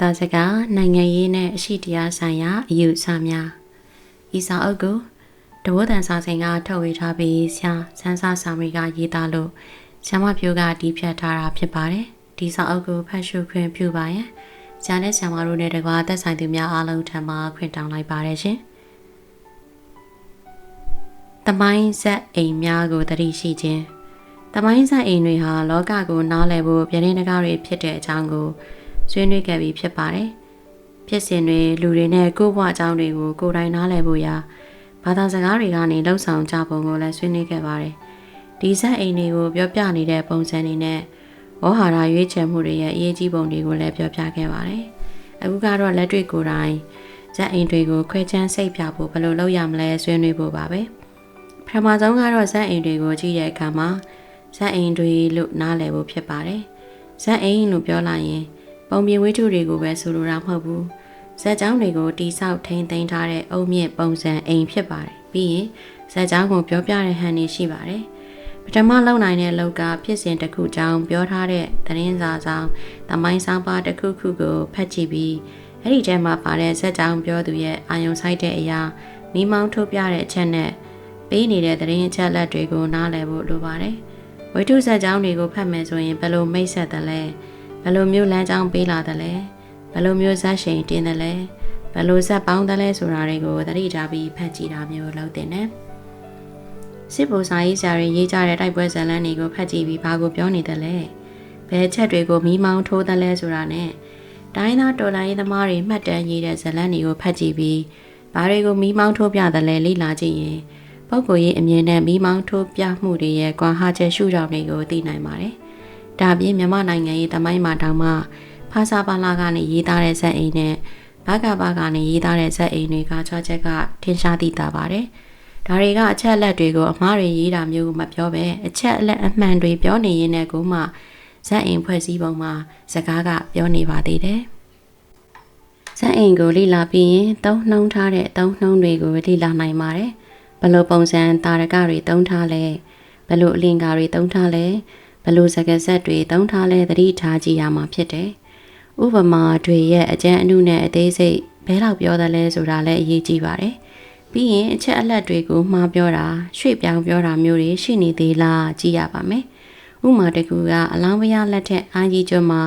သာစကားနိုင်ငံရေးနဲ့အရှိတရားဆိုင်ရာအယူအဆများဤစာအုပ်ကိုတဝတန်စာစဉ်ကထုတ်ဝေထားပြီးဆရာစန်းစာစာမေကရေးသားလို့ဆရာမပြိုးကတီးဖြတ်ထားတာဖြစ်ပါတယ်ဒီစာအုပ်ကိုဖတ်ရှုခွင့်ပြုပါရန်ဆရာနဲ့ဆရာမတို့နဲ့တကွာသက်ဆိုင်သူများအားလုံးထံမှခွင့်တောင်းလိုက်ပါတယ်ရှင်တမိုင်းဆက်အိမ်များကိုတတိရှိခြင်းတမိုင်းဆက်အိမ်တွေဟာလောကကိုနားလည်ဖို့ပြည်ရင်းတကားတွေဖြစ်တဲ့အကြောင်းကို ဆွေးနွေးခဲ့ပြီးဖြစ်ပါတယ်။ဖြစ်စဉ်တွေလူတွေနဲ့ကိုယ့်ဘဝအကြောင်းတွေကိုကိုယ်တိုင်နားလည်ဖို့ရာဘာသာစကားတွေကနေလှုပ်ဆောင်ကြပုံကိုလည်းဆွေးနွေးခဲ့ပါတယ်။ဒီဆက်အိမ်တွေကိုပြောပြနေတဲ့ပုံစံတွေနဲ့ဝဟာရရွေးချယ်မှုတွေရဲ့အရေးကြီးပုံတွေကိုလည်းပြောပြခဲ့ပါတယ်။အခုကတော့လက်တွေ့ကိုယ်တိုင်ဇက်အိမ်တွေကိုခွဲချမ်းစိတ်ပြဖို့ဘယ်လိုလုပ်ရမလဲဆွေးနွေးဖို့ပါပဲ။ပထမဆုံးကတော့ဇက်အိမ်တွေကိုကြည့်တဲ့အခါမှာဇက်အိမ်တွေလို့နားလည်ဖို့ဖြစ်ပါတယ်။ဇက်အိမ်လို့ပြောလိုက်ရင် ပုံပြင်ဝိထုတွေကိုပဲဆိုလိုတာမဟုတ်ဘူးဇက်ကြောင်းတွေကိုတိဆောက်ထိန်းသိမ်းထားတဲ့အုံမြင့်ပုံစံအိမ်ဖြစ်ပါတယ်ပြီးရင်ဇက်ကြောင်းကိုပြောပြတဲ့ဟန်နေရှိပါတယ်ပထမလောက်နိုင်တဲ့လောက်ကဖြစ်စဉ်တစ်ခုကြောင်းပြောထားတဲ့သတင်းစာဆောင်သမိုင်းဆောင်ပါတစ်ခုခုကိုဖတ်ကြည့်ပြီးအဲ့ဒီထဲမှာပါတဲ့ဇက်ကြောင်းပြောသူရဲ့အာယုံဆိုင်တဲ့အရာမိမောင်းထုတ်ပြတဲ့အချက်နဲ့ပေးနေတဲ့သတင်းအချက်လက်တွေကိုနားလည်ဖို့လိုပါတယ်ဝိထုဇက်ကြောင်းတွေကိုဖတ်မယ်ဆိုရင်ဘယ်လိုမိတ်ဆက်တယ်လဲ ဘယ်လိုမျိုးလမ်းကြောင်းပေးလာတယ်လဲဘယ်လိုမျိုးဇက်ရှိန်တင်တယ်လဲဘယ်လိုဇက်ပေါင်းတယ်လဲဆိုတာတွေကိုသတိထားပြီးဖတ်ကြည့်တာမျိုးလုပ်တင်တယ်စစ်ဗိုလ်စာရေးဆရာတွေရေးကြတဲ့တိုက်ပွဲဇာတ်လမ်းတွေကိုဖတ်ကြည့်ပြီးဘာကိုပြောနေတယ်လဲဘယ်ချက်တွေကိုမီးမောင်းထိုးတယ်လဲဆိုတာနဲ့တိုင်းသားတော်လိုင်းရေးသမားတွေမှတ်တမ်းရေးတဲ့ဇာတ်လမ်းတွေကိုဖတ်ကြည့်ပြီးဘာတွေကိုမီးမောင်းထိုးပြတယ်လဲလေ့လာကြည့်ရင်ပုဂ္ဂိုလ်ရေးအမြင်နဲ့မီးမောင်းထိုးပြမှုတွေရဲ့ကွာဟချက်ရှုထောင့်တွေကိုသိနိုင်ပါတယ်။ ဒါပြင်မြန်မာနိုင်ငံရေးတမိုင်းမှာတောင်မှဖာစာပါလာကနေရေးသားတဲ့ဇက်အိမ်နဲ့ဘကဘာကနေရေးသားတဲ့ဇက်အိမ်တွေကချောချက်ကထင်ရှားသိတာပါတယ်။ဒါတွေကအချက်အလက်တွေကိုအမှားတွေရေးတာမျိုးမပြောပဲအချက်အလက်အမှန်တွေပြောနေရင်းနဲ့ကိုမှဇက်အိမ်ဖွဲ့စည်းပုံမှာစကားကပြောနေပါသေးတယ်။ဇက်အိမ်ကိုလေ့လာပြီးရင်သုံးနှုံထားတဲ့သုံးနှုံတွေကိုလေ့လာနိုင်ပါတယ်။ဘယ်လိုပုံစံတာရကတွေသုံးထားလဲဘယ်လိုအလင်္ကာတွေသုံးထားလဲ ဘလို့စကားဆက်တွေသုံးထားလဲသတိထားကြည့်ရမှာဖြစ်တယ်။ဥပမာတွေရဲ့အကျဉ်းအနုနဲ့အသေးစိတ်ဘဲလောက်ပြောတယ်လဲဆိုတာလည်းအရေးကြီးပါတယ်။ပြီးရင်အချက်အလက်တွေကိုမှားပြောတာရွှေ့ပြောင်းပြောတာမျိုးတွေရှိနေသေးလားကြည့်ရပါမယ်။ဥမာတကူကအလောင်းဝရလက်ထက်အာကြီးကျွန်းမှာ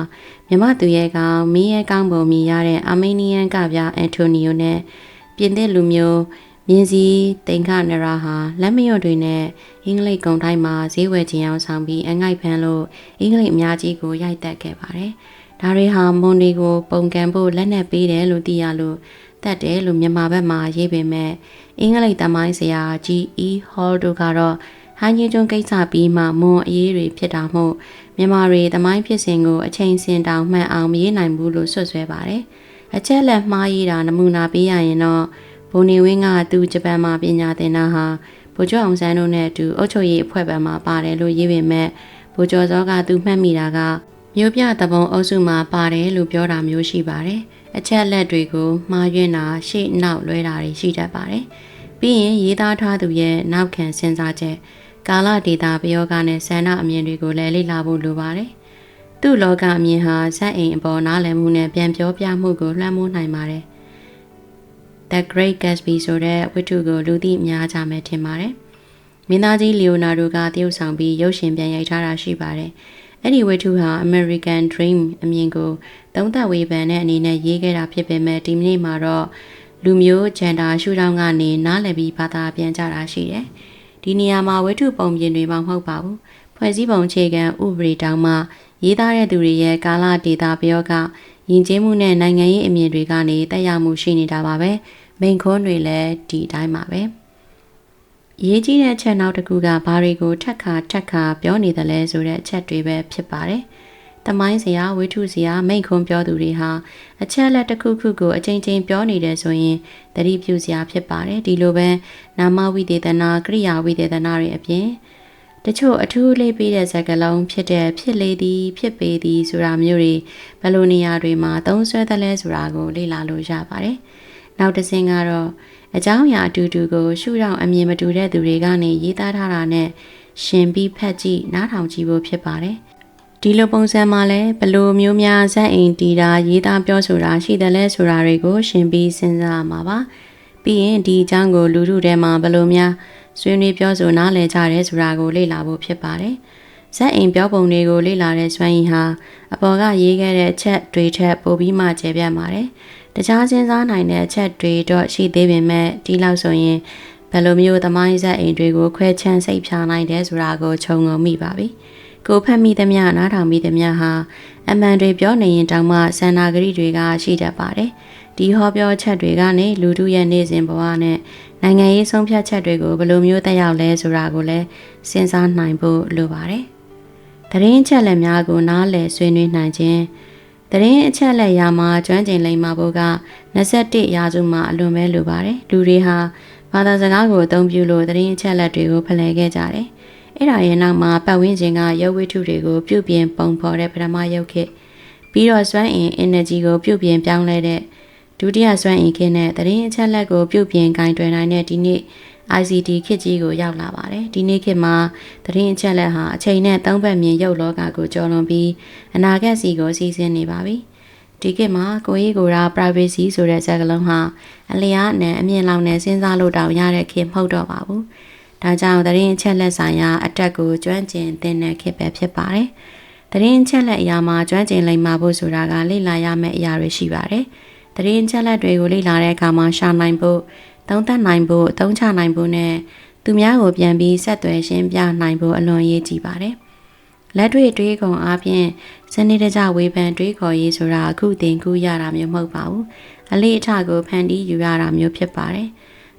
မြမသူရဲ့ကောင်မင်းရဲ့ကောင်းပုံမြင်ရတဲ့အာမေးနီးယန်ကပြအန်တိုနီယိုနဲ့ပြင်သစ်လူမျိုး မြင်းစည်းတင်ခနရာဟာလက်မရွတ်တွေနဲ့အင်္ဂလိပ်ကုံတိုင်းမှာဈေးဝယ်ခြင်းအောင်ဆောင်ပြီးအငိုက်ဖန်လို့အင်္ဂလိပ်အများကြီးကိုရိုက်တက်ခဲ့ပါတယ်။ဒါတွေဟာမွန်ဒီကိုပုံကန်ဖို့လက်နက်ပေးတယ်လို့သိရလို့တတ်တယ်လို့မြန်မာဘက်မှာရေးပေမဲ့အင်္ဂလိပ်တမိုင်းဆရာ G.E. Hall တို့ကတော့ဟန်ကြီးကျွန်းကိစ္စပြီးမှမွန်အရေးတွေဖြစ်တာမို့မြန်မာတွေတမိုင်းဖြစ်စဉ်ကိုအချိန်စင်တောင်မှန်အောင်မရေးနိုင်ဘူးလို့ဆွဆွဲပါတယ်။အချက်လက်မှားရေးတာနမူနာပေးရရင်တော့ ဘုံနေဝင်းကသူဂျပန်မှာပညာသင်တာဟာဗိုလ်ချုပ်အောင်ဆန်းတို့နဲ့အတူအုပ်ချုပ်ရေးအဖွဲ့ဘက်မှာပါတယ်လို့ရေးပေမဲ့ဗိုလ်ကျော်စောကသူမှတ်မိတာကမျိုးပြတပုံအုပ်စုမှာပါတယ်လို့ပြောတာမျိုးရှိပါတယ်။အချက်လက်တွေကိုမှားယွင်းတာရှေ့နောက်လွဲတာတွေရှိတတ်ပါတယ်။ပြီးရင်ရေးသားထားသူရဲ့နောက်ခံစဉ်းစားချက်ကာလဒေတာပယောဂနဲ့ဆန္ဒအမြင်တွေကိုလည်းလေ့လာဖို့လိုပါတယ်။သူ့လောကအမြင်ဟာဇက်အိမ်အပေါ်နားလည်မှုနဲ့ပြန်ပြောပြမှုကိုလွှမ်းမိုးနိုင်ပါတယ်။ The Great Gatsby ဆိုတဲ့ဝတ္ထုကိုလူသိများကြမယ်ထင်ပါတယ်။မင်းသားကြီးလီယိုနာဒိုကတရုပ်ဆောင်ပြီးရုပ်ရှင်ပြန်ရိုက်ထားတာရှိပါတယ်။အဲ့ဒီဝတ္ထုဟာ American Dream အမြင်ကိုသုံးသပ်ဝေဖန်တဲ့အနေနဲ့ရေးခဲ့တာဖြစ်ပေမဲ့ဒီနေ့မှာတော့လူမျိုးဂျန်ဒါရှုထောင့်ကနေနားလည်ပြီးဘာသာပြန်ကြတာရှိတယ်။ဒီနေရာမှာဝတ္ထုပုံပြင်တွေမှမဟုတ်ပါဘူး။ဖွဲ့စည်းပုံအခြေခံဥပဒေတောင်မှရေးသားတဲ့သူတွေရဲ့ကာလဒေတာပြောကယဉ်ကျေးမှုနဲ့နိုင်ငံရေးအမြင်တွေကနေတက်ရောက်မှုရှိနေတာပါပဲ မိန်ခွန်းတွေလည်းဒီအတိုင်းပါပဲရေးကြီးတဲ့အချက်နောက်တစ်ခုကဘာတွေကိုထက်ခါထက်ခါပြောနေတယ်လဲဆိုတဲ့အချက်တွေပဲဖြစ်ပါတယ်တမိုင်းစရာဝိထုစရာမိန့်ခွန်းပြောသူတွေဟာအချက်လက်တစ်ခုခုကိုအချိန်ချင်းပြောနေတယ်ဆိုရင်သတိပြုစရာဖြစ်ပါတယ်ဒီလိုပဲနာမဝိသေသနာကရိယာဝိသေသနာတွေအပြင်တချို့အထူးလေးပေးတဲ့စကားလုံးဖြစ်တဲ့ဖြစ်လေသည်ဖြစ်ပေသည်ဆိုတာမျိုးတွေဘယ်လိုနေရာတွေမှာသုံးဆွဲသလဲဆိုတာကိုလေ့လာလို့ရပါတယ်။ နောက်တစ်ဆင့်ကတော့အကြောင်းအရာအတူတူကိုရှုထောင့်အမြင်မတူတဲ့သူတွေကနေရေးသားထားတာနဲ့ရှင်ပြီးဖတ်ကြည့်နားထောင်ကြည့်ဖို့ဖြစ်ပါတယ်။ဒီလိုပုံစံမှာလည်းဘလို့မျိုးများဇက်အိမ်တီတာရေးသားပြောဆိုတာရှိတယ်လဲဆိုတာတွေကို ရှင်းပြီးစဉ်းစားရမှာပါပြီးရင်ဒီအကြောင်းကိုလူထုထဲမှာဘလို့များဆွေးနွေးပြောဆိုနားလည်ကြရဲဆိုတာကိုလေ့လာဖို့ဖြစ်ပါတယ်ဇက်အိမ်ပြောပုံတွေကိုလေ့လာတဲ့စွမ်းရည်ဟာအပေါ်ကရေးခဲ့တဲ့အချက်တွေထက်ပိုပြီးမှကျေပြတ်ပါတယ် တခြားစဉ်းစားနိုင်တဲ့အချက်တွေတော့ရှိသေးပေမဲ့ဒီလောက်ဆိုရင်ဘယ်လိုမျိုးသမိုင်းဇက်အိမ်တွေကိုခွဲချမ်းစိတ်ဖြာနိုင်တယ်ဆိုတာကိုခြုံငုံမိပါပြီ။ကိုဖတ်မိသမျှနားထောင်မိသမျှဟာအမှန်တွေပြောနေရင်တောင်မှစန္နာဂရိတွေကရှိတတ်ပါတယ်။ဒီဟောပြောချက်တွေကနေလူထုရဲ့နေစဉ်ဘဝနဲ့နိုင်ငံရေးဆုံးဖြတ်ချက်တွေကိုဘယ်လိုမျိုးတက်ရောက်လဲဆိုတာကိုလည်းစဉ်းစားနိုင်ဖို့လိုပါတယ်။တရင်ချက်လက်များကိုနားလည်ဆွေးနွေးနိုင်ခြင်း တရင်အချက်လက်ရာမှာကျွမ်းကျင်လိမ့်မှာဘို့က21ရာစုမှာအလွန်ပဲလိုပါတယ်။လူတွေဟာဘာသာစကားကိုအသုံးပြုလို့သတင်းအချက်အလက်တွေကိုဖလှယ်ခဲ့ကြတယ်။အဲ့ဒါရဲ့နောက်မှာပတ်ဝန်းကျင်ကရုပ်ဝတ္ထုတွေကိုပြုပြင်ပုံဖော်တဲ့ပထမရုပ်ခေတ်ပြီးတော့စွမ်းအင် energy ကိုပြုပြင်ပြောင်းလဲတဲ့ဒုတိယစွမ်းအင်ခေတ်နဲ့သတင်းအချက်အလက်ကိုပြုပြင်ကင်တွယ်နိုင်တဲ့ဒီနေ့ ICT ခေတ်ကြီးကိုရောက်လာပါတယ်။ဒီနေ့ခေတ်မှာသတင်းအချက်လက်ဟာအချိန်နဲ့သုံးပတ်မြင်ရုပ်လောကကိုကျော်လွန်ပြီးအနာဂတ်စီကိုစီစဉ်နေပါပြီ။ဒီခေတ်မှာကိုရေးကိုရာ privacy ဆိုတဲ့စကားလုံးဟာအလျားနဲ့အမြင့်လောက်နဲ့စဉ်းစားလို့တောင်ရတဲ့ခေတ်မဟုတ်တော့ပါဘူး။ဒါကြောင့်သတင်းအချက်လက်ဆိုင်ရာအတက်ကိုကျွမ်းကျင်သင်တဲ့ခေတ်ပဲဖြစ်ပါတယ်။သတင်းအချက်လက်အရာမှာကျွမ်းကျင်လိမ့်မှာဖို့ဆိုတာကလေ့လာရမယ့်အရာတွေရှိပါတယ်။သတင်းအချက်လက်တွေကိုလေ့လာတဲ့အခါမှာရှာနိုင်ဖို့ သုံးသပ်နိုင်ဖို့အသုံးချနိုင်ဖို့နဲ့သူများကိုပြန်ပြီးဆက်သွယ်ရှင်းပြနိုင်ဖို့အလွန်ရေးကြည့်ပါတယ်။လက်တွေ့တွေးကုန်အားဖြင့်စနစ်တကျဝေဖန်တွေးခေါ်ရေးဆိုတာအခုတင်ကူရတာမျိုးမဟုတ်ပါဘူးအလေးအထကိုဖန်တီးယူရတာမျိုးဖြစ်ပါတယ်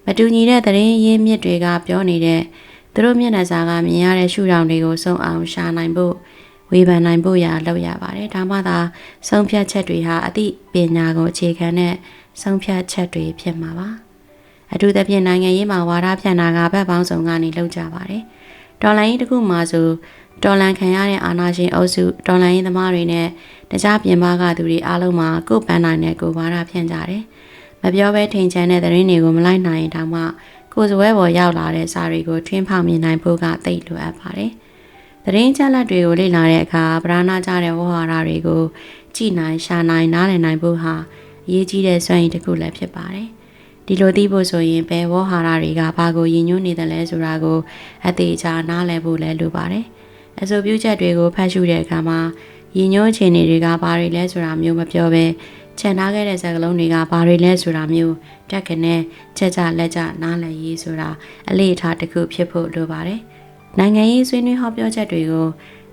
မတူညီတဲ့သတင်းရင်းမြစ်တွေကပြောနေတဲ့သူတို့မျက်နှာစာကမြင်ရတဲ့ရှုထောင့်တွေကိုစုံအောင်ရှာနိုင်ဖို့ဝေဖန်နိုင်ဖို့ရလောက်ရပါတယ်ဒါမှသာဆုံးဖြတ်ချက်တွေဟာအသည့်ပညာကိုအခြေခံတဲ့ဆုံးဖြတ်ချက်တွေဖြစ်မှာပါ အထူးသဖြင့်နိုင်ငံရေးမှာဝါဒဖြန့်တာကဘက်ပေါင်းစုံကနေလောက်ကြပါတယ်ဒေါ်လာရင်းတစ်ခုမှဆိုတော်လန်ခံရတဲ့အာဏာရှင်အုပ်စုတော်လန်ရေးသမားတွေနဲ့တခြားပြင်ပကသူတွေအားလုံးမှာကိုယ်ပန်းနိုင်တဲ့ကိုဘာသာဖြန့်ကြတယ်။မပြောဘဲထိန်ချန်တဲ့သတင်းတွေကိုမလိုက်နိုင်ရင်တောင်မှကိုယ်စပွဲပေါ်ရောက်လာတဲ့စာတွေကိုထွင်းဖောက်မြင်နိုင်ဖို့ကသိလိုအပ်ပါတယ်။သတင်းချက်လက်တွေကိုလေ့လာတဲ့အခါဗราဏကြတဲ့ဝဟဟာရတွေကိုကြည်နိုင်ရှာနိုင်နားလည်နိုင်ဖို့ဟာအရေးကြီးတဲ့စွမ်းရည်တစ်ခုလည်းဖြစ်ပါတယ်။ ဒီလိုသိဖို့ဆိုရင်ဘယ်ဝဟာရတွေကဘာကိုယဉ်ညွှန်းနေတယ်လဲဆိုတာကိုအသေးချာနားလည်ဖို့လည်းလိုပါတယ်။အဆိုပြုချက်တွေကိုဖတ်ရှုတဲ့အခါမှာရည်ညွှန်းအခြေအနေတွေကဘာတွေလဲဆိုတာမျိုးမပြောဘဲခြံထားခဲ့တဲ့စကားလုံးတွေကဘာတွေလဲဆိုတာမျိုးတက်ခနဲ့ချက်ကြလက်ကြနားလည်ရေးဆိုတာအလေးထားတစ်ခုဖြစ်ဖို့လိုပါတယ်။နိုင်ငံရေးဆွေးနွေးဟောပြောချက်တွေကို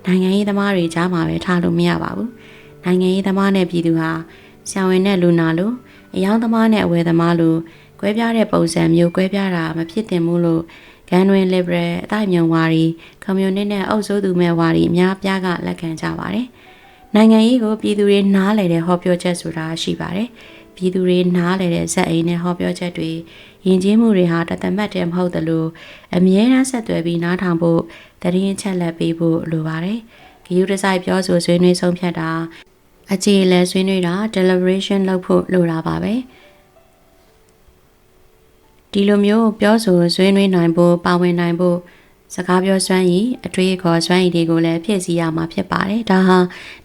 နိုင်ငံရေးသမားတွေကြားမှာပဲထားလို့မရပါဘူး။နိုင်ငံရေးသမားနဲ့ပြည်သူဟာဆံဝင်တဲ့လူနာလိုအယောင်သမားနဲ့အဝယ်သမားလို ကွဲပြားတဲ့ပုံစံမျိုးကွဲပြားတာမဖြစ်သင့်ဘူးလို့ဂန်တွင် liberal အတိုင်းမြုံဝါရီကွန်မြူနစ်နဲ့အုပ်စိုးသူမဲ့ဝါရီအများပြားကလက်ခံကြပါတယ်။နိုင်ငံရေးကိုပြည်သူတွေနားလည်တဲ့ဟောပြောချက်ဆိုတာရှိပါတယ်။ပြည်သူတွေနားလည်တဲ့ဇက်အိမ်နဲ့ဟောပြောချက်တွေယဉ်ကျေးမှုတွေဟာတသက်မှတ်တယ်မဟုတ်သလိုအမြဲတမ်းဆက်သွယ်ပြီးနားထောင်ဖို့တရင်ချက်လက်ပေးဖို့လိုပါတယ်။ဂယူဒီဇိုင်ပြောဆိုဆွေးနွေးဆုံးဖြတ်တာအခြေလဲဆွေးနွေးတာ deliberation လုပ်ဖို့လိုတာပါပဲ။ ဒီလိုမျိုးပြောဆိုဆွေးနွေးနိုင်ဖို့ပါဝင်နိုင်ဖို့စကားပြောစွမ်းရည်အတွေ့အခေါ်စွမ်းရည်တွေကိုလည်းဖြည့်ဆည်းရမှာဖြစ်ပါတယ်။ဒါဟာ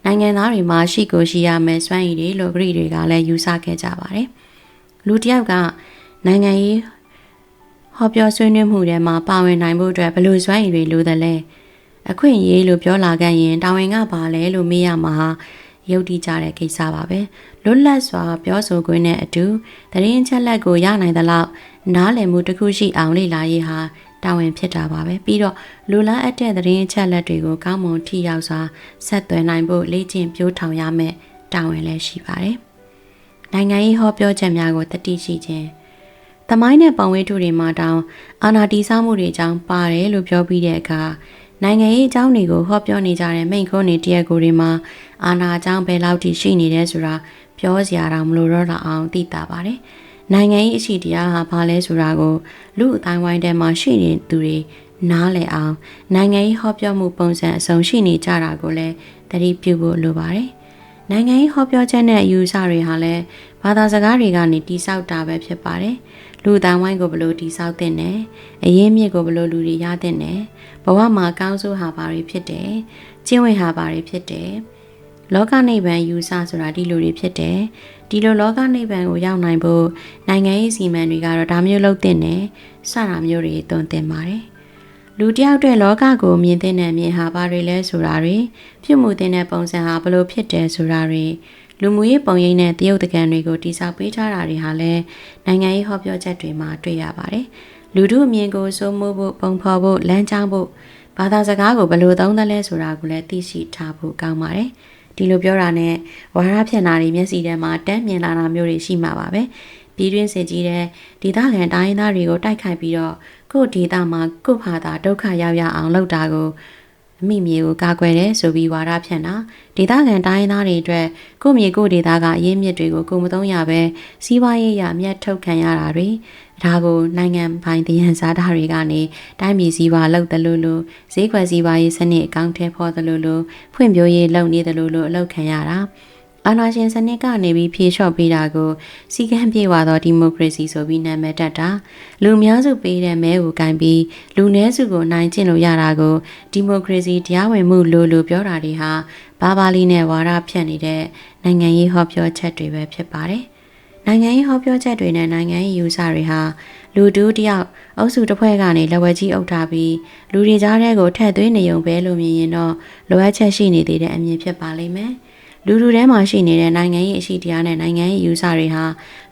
နိုင်ငံသားတွေမှာရှိကိုရှိရမယ်စွမ်းရည်တွေလို့ဂရိတွေကလည်းယူဆခဲ့ကြပါတယ်။လူတစ်ယောက်ကနိုင်ငံရေးဟောပြောဆွေးနွေးမှုတွေမှာပါဝင်နိုင်ဖို့အတွက်ဘယ်လိုစွမ်းရည်တွေလိုသလဲ။အခွင့်အရေးလို့ပြောလာခဲ့ရင်တာဝန်ကပါလဲလို့မေးရမှာဟာ ယုတ်တိကြတဲ့ကိစ္စပါပဲလွတ်လပ်စွာပြောဆိုခွင့်နဲ့အတူတရင်ချက်လက်ကိုရနိုင်သလောက်နားလည်မှုတစ်ခုရှိအောင်လေ့လာရေးဟာတာဝန်ဖြစ်တာပါပဲပြီးတော့လူလားအပ်တဲ့သတင်းချက်လက်တွေကိုကောင်းမွန်ထိရောက်စွာဆက်သွယ်နိုင်ဖို့လေ့ကျင့်ပြိုးထောင်ရမယ်တာဝန်လည်းရှိပါတယ်နိုင်ငံရေးဟောပြောချက်များကိုတတိရှိခြင်းသမိုင်းနဲ့ပုံဝေးထုတွေမှာတောင်အာနာတီဆောက်မှုတွေအကြောင်းပါတယ်လို့ပြောပြီးတဲ့အခါ နိုင်ငံရေးအကြောင်းတွေကိုဟောပြောနေကြတဲ့မိန့်ခွန်းတွေတရက်ကိုတွေမှာအာနာအကြောင်းဘယ်လောက်ထိရှိနေတယ်ဆိုတာပြောစရာတော့မလိုတော့တာအောင်သိတာပါတယ်။နိုင်ငံရေးအရှိတရားဟာဘာလဲဆိုတာကိုလူအတိုင်းဝိုင်းထဲမှာရှိနေသူတွေနားလည်အောင်နိုင်ငံရေးဟောပြောမှုပုံစံအစုံရှိနေကြတာကိုလည်းသတိပြုဖို့လိုပါတယ်။နိုင်ငံရေးဟောပြောချက်နဲ့အယူဆတွေဟာလည်းဘာသာစကားတွေကနေတိဆောက်တာပဲဖြစ်ပါတယ်။ လူအတိုင်းဝိုင်းကိုဘယ်လိုတိဆောက်တဲ့နဲ့အရင်မြစ်ကိုဘယ်လိုလူတွေရတဲ့နဲ့ဘဝမှာကောင်းဆိုးဟာဘာတွေဖြစ်တယ်ကျင့်ဝတ်ဟာဘာတွေဖြစ်တယ်လောကနိဗ္ဗာန်ယူဆဆိုတာဒီလိုတွေဖြစ်တယ်ဒီလိုလောကနိဗ္ဗာန်ကိုရောက်နိုင်ဖို့နိုင်ငံရေးစီမံတွေကတော့ဒါမျိုးလုပ်တဲ့နဲ့စတာမျိုးတွေသွန်သင်ပါတယ်လူတယောက်အတွက်လောကကိုမြင်တဲ့မြင်ဟာဘာတွေလဲဆိုတာတွေဖြစ်မှုတဲ့ပုံစံဟာဘလို့ဖြစ်တယ်ဆိုတာတွေ လူမှုရေးပုံရိပ်နဲ့တရုတ်တကံတွေကိုတိစောက်ပေးထားတာတွေဟာလည်းနိုင်ငံရေးဟောပြောချက်တွေမှာတွေ့ရပါတယ်။လူထုအမြင်ကိုစိုးမိုးဖို့ပုံဖော်ဖို့လမ်းကြောင်းဖို့ဘာသာစကားကိုဘယ်လိုသုံးသလဲဆိုတာကိုလည်းသိရှိထားဖို့ကောင်းပါတယ်။ဒီလိုပြောတာနဲ့ဝါရဖြန့်တာတွေမျက်စိထဲမှာတန်းမြင်လာတာမျိုးတွေရှိမှာပါပဲ။ပြည်တွင်းစစ်ကြီးတဲ့ဒေသခံတိုင်းရင်းသားတွေကိုတိုက်ခိုက်ပြီးတော့ကို့ဒေသမှာကို့ဘာသာဒုက္ခရောက်ရအောင်လုပ်တာကို အမိမြေကိုကာကွယ်တယ်ဆိုပြီးဝါဒဖြန့်တာဒေသခံတိုင်းသားတွေအတွက်ကိုမြေကိုဒေသကအရေးမြစ်တွေကိုကိုမသုံးရပဲစီးပွားရေးရမြတ်ထုတ်ခံရတာတွေဒါကိုနိုင်ငံပိုင်တည်ဟန်စားတာတွေကနေတိုင်းပြည်စည်းဝါလောက်တယ်လို့လို့ဈေးကွက်စည်းဝါရေးစနစ်အကောင့်ထဲဖော်တယ်လို့လို့ဖွံ့ဖြိုးရေးလုပ်နေတယ်လို့လို့အလုပ်ခံရတာ အာဏာရှင်စနစ်ကနေပြီးဖြေလျှော့ပေးတာကိုစီကံပြေဝသောဒီမိုကရေစီဆိုပြီးနာမည်တက်တာလူများစုပေးတဲ့မဲကိုကင်ပြီးလူနည်းစုကိုနိုင်ကျင့်လို့ရတာကိုဒီမိုကရေစီတရားဝင်မှုလို့လို့ပြောတာတွေဟာဘာဘာလီနဲ့ဝါဒဖြန့်နေတဲ့နိုင်ငံရေးဟောပြောချက်တွေပဲဖြစ်ပါတယ်နိုင်ငံရေးဟောပြောချက်တွေနဲ့နိုင်ငံရေးယူဆတွေဟာလူတူးတယောက်အုပ်စုတစ်ဖွဲ့ကနေလက်ဝဲကြီးအုပ်ထားပြီးလူတွေကြားထဲကိုထည့်သွင်းနေုံပဲလို့မြင်ရင်တော့လိုအပ်ချက်ရှိနေသေးတဲ့အမြင်ဖြစ်ပါလိမ့်မယ်။ လူလူထဲမှာရှိနေတဲ့နိုင်ငံရေးအရှိတရားနဲ့နိုင်ငံရေးယူဆတွေဟာ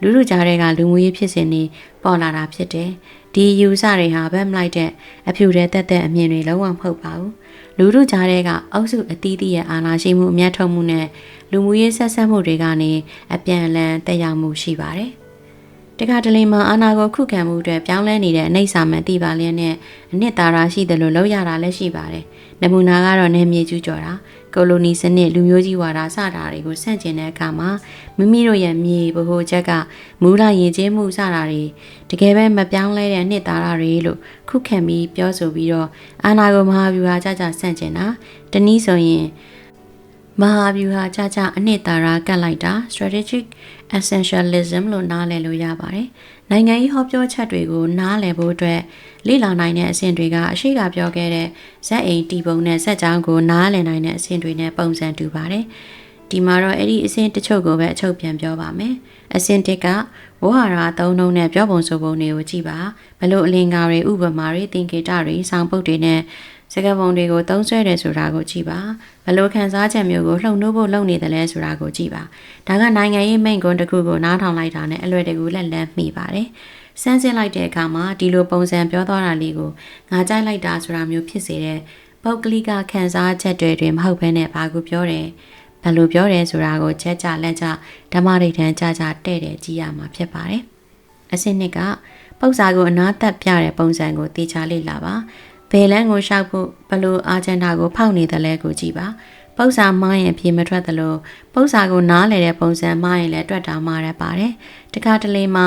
လူလူကြားတွေကလူမှုရေးဖြစ်စဉ်တွေပေါ်လာတာဖြစ်တယ်။ဒီယူဆတွေဟာဗတ်မလိုက်တဲ့အဖြူတဲ့တက်တဲ့အမြင်တွေလုံးဝမဟုတ်ပါဘူး။လူလူကြားတွေကအုပ်စုအသီးသီးရဲ့အာဏာရှိမှုအမျက်ထုတ်မှုနဲ့လူမှုရေးဆက်ဆက်မှုတွေကနေအပြန်အလှန်တက်ရောက်မှုရှိပါတယ်။တခါတလေမှာအာနာကိုခုခံမှုအတွက်ပြောင်းလဲနေတဲ့အနှိမ့်စာမှန်သိပါလျက်နဲ့အနှစ်သာရရှိတယ်လို့လောက်ရတာလည်းရှိပါတယ်။နမူနာကတော့နေမြေကျူးကျော်တာ ကိုလိုနီစနစ်လူမျိုးကြီးဝါဒစတာတွေကိုဆန့်ကျင်တဲ့အခါမှာမိမိတို့ရဲ့မြေဗဟိုချက်ကမူလရည်ကျင်းမှုစတာတွေတကယ်ပဲမပြောင်းလဲတဲ့နှစ်သားတွေလို့ခုခံပြီးပြောဆိုပြီးတော့အာနာကိုမဟာဗျူဟာကြကြဆန့်ကျင်တာတနည်းဆိုရင်မဟာဗျူဟာကြကြအနှစ်သာရကတ်လိုက်တာ strategic essentialism လို့နားလည်လို့ရပါတယ်။ နိုင်ငံရေးဟောပြောချက်တွေကိုနားလည်ဖို့အတွက်လေ့လာနိုင်တဲ့အဆင့်တွေကအရှိကပြောခဲ့တဲ့ဇက်အိမ်တီပုံနဲ့ဇက်ကြောင်းကိုနားလည်နိုင်တဲ့အဆင့်တွေနဲ့ပုံစံတူပါတယ်။ဒီမှာတော့အဲ့ဒီအဆင့်တချို့ကိုပဲအချုပ်ပြန်ပြောပါမယ်။အဆင့်တစ်ကဝဟာရသုံးနှုံးနဲ့ပြောပုံဆိုပုံတွေကိုကြည့်ပါဘလို့အလင်္ကာတွေဥပမာတွေသင်္ကေတတွေစောင်းပုတ်တွေနဲ့ စကားပုံတွေကိုသုံးဆွဲတယ်ဆိုတာကိုကြည့်ပါဘလို့ခံစားချက်မျိုးကိုလှုံ့နှိုးဖို့လုပ်နေတယ်လဲဆိုတာကိုကြည့်ပါဒါကနိုင်ငံရေးမိန့်ခွန်းတစ်ခုကိုနားထောင်လိုက်တာနဲ့အလွယ်တကူလက်လန်းမိပါတယ်စမ်းစစ်လိုက်တဲ့အခါမှာဒီလိုပုံစံပြောသွားတာလေးကိုငါကြိုက်လိုက်တာဆိုတာမျိုးဖြစ်စေတဲ့ပုတ်ကလိကခံစားချက်တွေတွင်မဟုတ်ဘဲနဲ့ဘာကိုပြောတယ်ဘယ်လိုပြောတယ်ဆိုတာကိုချက်ကြလက်ကြဓမ္မဒိဋ္ဌံကြကြတဲ့တဲ့ကြည့်ရမှာဖြစ်ပါတယ်အစစ်နှစ်ကပု္ပ္ပစာကိုအနာသက်ပြတဲ့ပုံစံကိုတေချာလေ့လာပါ ဘယ်လန်းကိုရှောက်ဖို့ဘလို့အာဂျန်တာကိုဖောက်နေတယ်လဲကိုကြည့်ပါပု္ပ္ပစာမှားရင်ပြေမထွက်သလိုပု္ပ္ပစာကိုနားလေတဲ့ပုံစံမှားရင်လည်းတွက်တာမှားရပါတယ်တခါတလေမှာ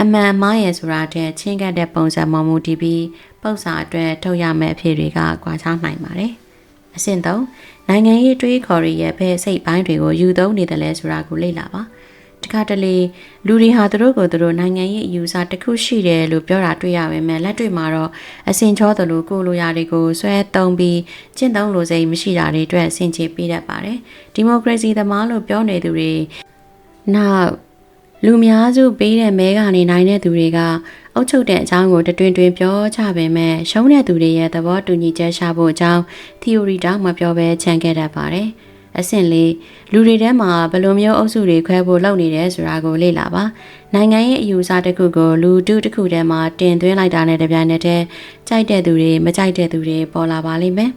အမှန်မှားရဆိုတာတဲ့ချင်းကပ်တဲ့ပုံစံမှမူတည်ပြီးပု္ပ္ပစာအတွက်ထုတ်ရမယ့်အဖြေတွေကကွာခြားနိုင်ပါတယ်အဆင့်3နိုင်ငံရေးတွေးခေါ်ရရဲ့ဘယ်စိတ်ပိုင်းတွေကိုယူသုံးနေတယ်လဲဆိုတာကိုလေ့လာပါ တခါတလေလူတွေဟာသူတို့ကိုသူတို့နိုင်ငံရေးအယူအဆတစ်ခုရှိတယ်လို့ပြောတာတွေ့ရပါမယ်လက်တွေ့မှာတော့အစင်ချောသလိုကိုလိုရာတွေကိုဆွဲသုံးပြီးကျင့်သုံးလိုစိတ်မရှိတာတွေအတွက်ဆင်ခြေပေးတတ်ပါတယ်ဒီမိုကရေစီသမားလို့ပြောနေသူတွေနောက်လူများစုပေးတဲ့မဲကနေနိုင်တဲ့သူတွေကအုပ်ချုပ်တဲ့အကြောင်းကိုတတွင်တွင်ပြောချပေမဲ့ရှုံးတဲ့သူတွေရဲ့သဘောတူညီချက်ရှာဖို့အကြောင်း theory တောင်မပြောဘဲခြံခဲ့တတ်ပါတယ်။ အဆင့်လေးလူတွေထဲမှာဘယ်လိုမျိုးအုပ်စုတွေခွဲဖို့လုပ်နေတယ်ဆိုတာကိုလေ့လာပါနိုင်ငံရဲ့အယူအဆတစ်ခုကိုလူတုတစ်ခုထဲမှာတင်သွင်းလိုက်တာနဲ့တပြိုင်နက်တည်းကြိုက်တဲ့သူတွေမကြိုက်တဲ့သူတွေပေါ်လာပါလိမ့်မယ်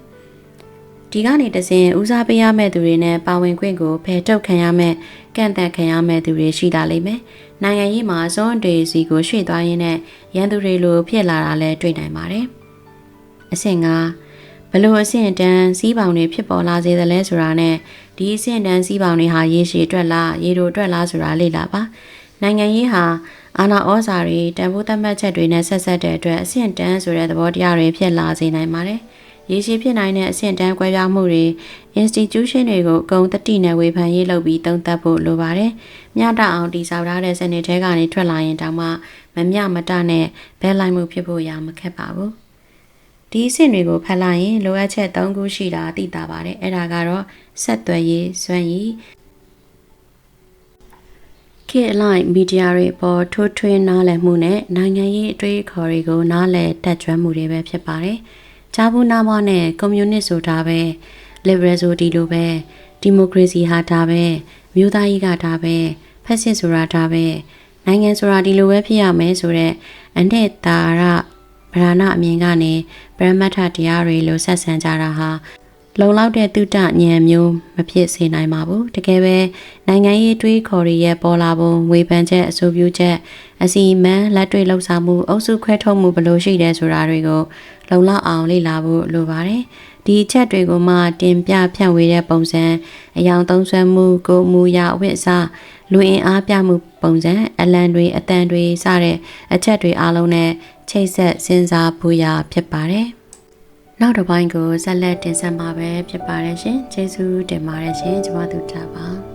ဒီကနေတစဉ်ဦးစားပေးရမယ့်သူတွေနဲ့ပါဝင်ခွင့်ကိုဖယ်ထုတ်ခံရမယ့်ကန့်သက်ခံရမယ့်သူတွေရှိတာလိမ့်မယ်။နိုင်ငံရေးမှာဇွန်တွေစီကိုရွှေ့သွားရင်းနဲ့ရန်သူတွေလိုဖြစ်လာတာလည်းတွေ့နိုင်ပါတယ်။အဆင့်က ဘလို့အဆင့်တန်းစီးပေါင်တွေဖြစ်ပေါ်လာစေသလဲဆိုတာနဲ့ဒီအဆင့်တန်းစီးပေါင်တွေဟာရေရှည်အတွက်လားရေတိုအတွက်လားဆိုတာလေ့လာပါနိုင်ငံရေးဟာအာနာဩဇာတွေတန်ဖိုးသတ်မှတ်ချက်တွေနဲ့ဆက်ဆက်တဲ့အတွက်အဆင့်တန်းဆိုတဲ့သဘောတရားတွေဖြစ်လာစေနိုင်ပါတယ်ရေရှည်ဖြစ်နိုင်တဲ့အဆင့်တန်းကွဲပြားမှုတွေ institution တွေကိုအကုန်တတိနဲ့ဝေဖန်ရေးလုပ်ပြီးသုံးသပ်ဖို့လိုပါတယ်။မျှတအောင်တည်ဆောက်ထားတဲ့စနစ်ထဲကနေထွက်လာရင်တောင်မှမမျှမတနဲ့ဘဲလိုက်မှုဖြစ်ဖို့ရာမခက်ပါဘူး ဒီအဆင့်တွေကိုဖတ်လိုက်ရင်လိုအပ်ချက်၃ခုရှိတာသိတာပါတယ်အဲ့ဒါကတော့ဆက်သွယ်ရေးစွမ်းရည်ခေတ်အလိုက်မီဒီယာတွေပေါ်ထိုးထွင်းနားလည်မှုနဲ့နိုင်ငံရေးအတွေ့အခေါ်တွေကိုနားလည်တက်ကြွမှုတွေပဲဖြစ်ပါတယ်။ဂျာဘူးနာမနဲ့ကွန်မြူနစ်ဆိုတာပဲ liberal ဆိုဒီလိုပဲဒီမိုကရေစီဟာဒါပဲမြို့သားကြီးကဒါပဲဖက်စစ်ဆိုတာဒါပဲနိုင်ငံဆိုတာဒီလိုပဲဖြစ်ရမယ်ဆိုတော့အနဲ့တာရ ဗราဏအမြင်ကနေပရမတ္ထတရားတွေလိုဆက်ဆံကြတာဟာလုံလောက်တဲ့တုတ္တဉာဏ်မျိုးမဖြစ်စေနိုင်ပါဘူးတကယ်ပဲနိုင်ငံရေးတွေးခေါ်ရရဲ့ပေါ်လာပုံဝေဖန်ချက်အဆိုပြုချက်အစီအမံလက်တွေ့လှုပ်ဆောင်မှုအုပ်စုခွဲထုတ်မှုဘယ်လိုရှိတယ်ဆိုတာတွေကိုလုံလောက်အောင်လေ့လာဖို့လိုပါတယ်ဒီအချက်တွေကိုမှတင်ပြဖြန့်ဝေတဲ့ပုံစံအယောင်သုံးဆွဲမှုကိုယ်မူရာအဝတ်အစားလူအင်အားပြမှုပုံစံအလံတွေအတန်တွေစတဲ့အချက်တွေအားလုံးနဲ့ ချိတ်ဆက်စဉ်းစားဖို့ရဖြစ်ပါတယ်။နောက်တစ်ပိုင်းကိုဆက်လက်တင်ဆက်မှာပဲဖြစ်ပါတယ်ရှင်။ကျေးဇူးတင်ပါတယ်ရှင်။ကျွန်မတို့တာပါ။